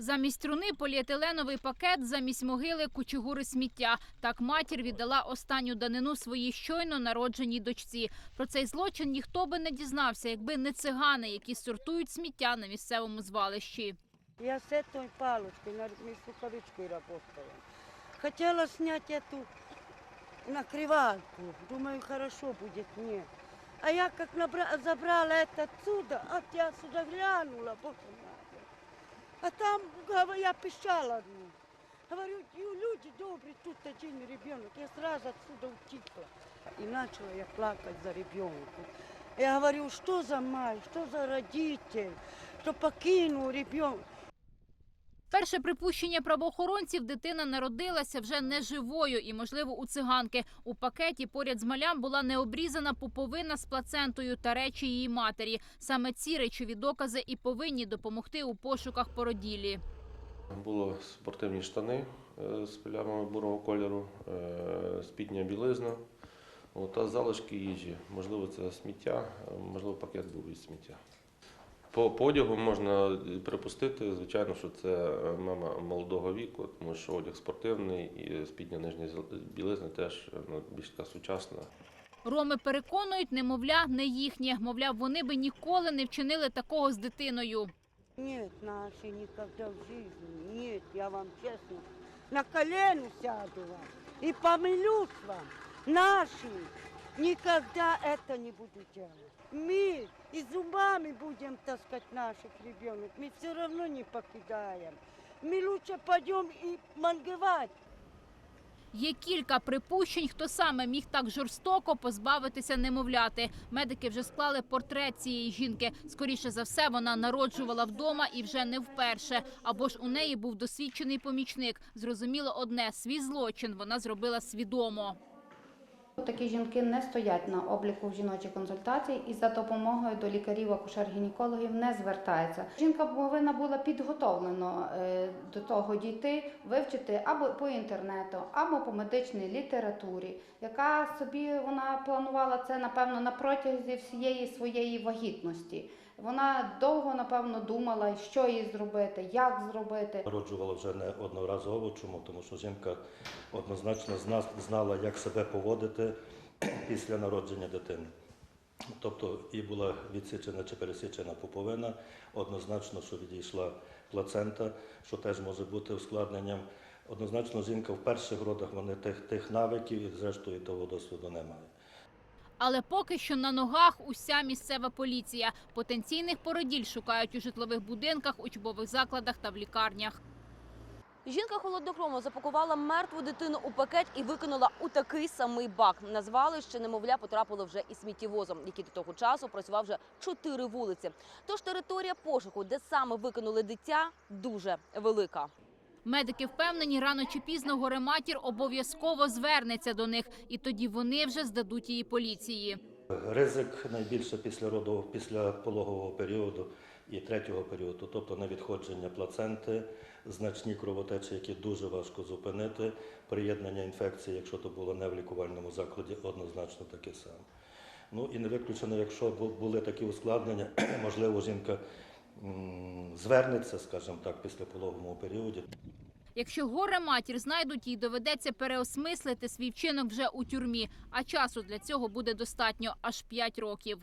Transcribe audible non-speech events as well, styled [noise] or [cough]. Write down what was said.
Замість труни поліетиленовий пакет, замість могили кучугури сміття. Так матір віддала останню данину своїй щойно народженій дочці. Про цей злочин ніхто би не дізнався, якби не цигани, які сортують сміття на місцевому звалищі. Я с этой палочкой на рукавичкой работала. Хотела снять эту накрывалку. Думаю, хорошо будет мне. А я как набра- забрала это отсюда, от я сюда глянула, боже мой. А там я пищала. одну. Говорю, люди добрые, тут один ребенок. Я сразу отсюда утекла. И начала я плакать за ребенка. Я говорю, что за мать, что за родитель, что покинул ребенка. Перше припущення правоохоронців дитина народилася вже неживою і, можливо, у циганки. У пакеті поряд з малям була необрізана пуповина з плацентою та речі її матері. Саме ці речові докази і повинні допомогти у пошуках породілі. Було спортивні штани е, з плямами бурого кольору, е, спідня білизна та залишки їжі. Можливо, це сміття, е, можливо, пакет був від сміття. По, одягу можна припустити, звичайно, що це мама молодого віку, тому що одяг спортивний і спідня нижня білизна теж ну, більш така сучасна. Роми переконують, немовля не їхнє. Мовляв, вони би ніколи не вчинили такого з дитиною. Нет, наши никогда в жизни. Нет, я вам честно. На колено сяду вам и помолюсь вам. Наши никогда это не буду делать. Мы и зубами будем таскать наших ребенок. Мы все равно не покидаем. Мы лучше пойдем и манговать. Є кілька припущень, хто саме міг так жорстоко позбавитися немовляти. Медики вже склали портрет цієї жінки. Скоріше за все, вона народжувала вдома і вже не вперше. Або ж у неї був досвідчений помічник. Зрозуміло одне свій злочин вона зробила свідомо. Такі жінки не стоять на обліку в жіночій консультації і за допомогою до лікарів акушер-гінекологів не звертаються. Жінка повинна була підготовлено е, до того дійти, вивчити або по інтернету, або по медичній літературі, яка собі вона планувала це напевно на протязі всієї своєї вагітності. Вона довго напевно думала, що їй зробити, як зробити. Народжувала вже не. Чому? Тому що жінка однозначно знала, як себе поводити [clears throat] після народження дитини. Тобто і була відсічена чи пересічена пуповина, однозначно, що відійшла плацента, що теж може бути ускладненням. Однозначно, жінка в перших родах вони тих, тих навиків і зрештою того досвіду немає. Але поки що на ногах уся місцева поліція. Потенційних породіль шукають у житлових будинках, учбових закладах та в лікарнях. Жінка холоднокровно запакувала мертву дитину у пакет і викинула у такий самий бак. На звалище немовля потрапило вже і сміттєвозом, який до того часу працював вже чотири вулиці. Тож територія пошуку, де саме викинули дитя, дуже велика. Медики впевнені, рано чи пізно горе-матір обов'язково звернеться до них, і тоді вони вже здадуть її поліції. Ризик найбільше після роду, після пологового періоду і третього періоду, тобто на відходження плаценти, значні кровотечі, які дуже важко зупинити, приєднання інфекції, якщо то було не в лікувальному закладі, однозначно таке саме. Ну і не виключено, якщо бу- були такі ускладнення, [clears throat] можливо, жінка звернеться, скажімо так, після пологового періоду. Якщо горе-матір знайдуть, їй доведеться переосмислити свій вчинок вже у тюрмі, а часу для цього буде достатньо аж 5 років.